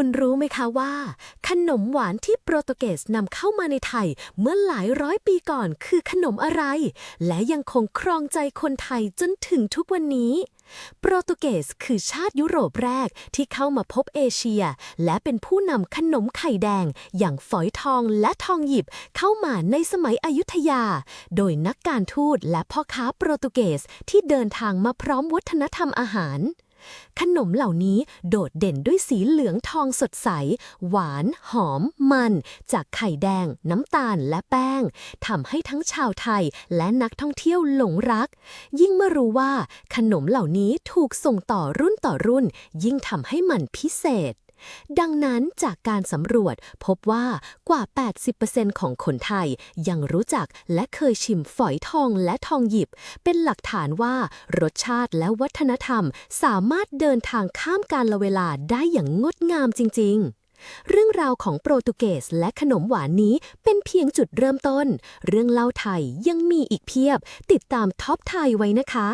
คุณรู้ไหมคะว่า ขนมหวานที่โปรตุเกสนำเข้ามาในไทยเมื่อหลายร้อยปีก่อนคือขนมอะไร และยังคงครองใจคนไทยจนถึงทุกวันนี้ โปรตุเกสคือชาติยุโรปแรกที่เข้ามาพบเอเชีย และเป็นผู้นำขนมไข่แดง อย่างฝอยทองและทองหยิบเข้ามาในสมัยอยุธยา โดยนักการทูตและพ่อค้าโปรตุเกสที่เดินทางมาพร้อมวัฒนธรรมอาหาร ขนมเหล่านี้โดดเด่นด้วยสีเหลืองทองสดใส หวาน หอม มัน จากไข่แดง น้ำตาลและแป้งทำให้ทั้งชาวไทยและนักท่องเที่ยวหลงรัก ยิ่งเมื่อรู้ว่า ขนมเหล่านี้ถูกส่งต่อรุ่นต่อรุ่น ยิ่งทำให้มันพิเศษ ดังนั้นจากการสำรวจพบว่ากว่า 80%ของคนไทยยังรู้จักและเคยชิมฝอยทองและทองหยิบ เป็นหลักฐานว่ารสชาติและวัฒนธรรมสามารถเดินทางข้ามกาลเวลาได้อย่างงดงามจริง ๆเรื่องราวของโปรตุเกสและขนมหวานนี้เป็นเพียงจุดเริ่มต้น เรื่องเล่าไทยยังมีอีกเพียบ ติดตามท็อปไทยไว้นะคะ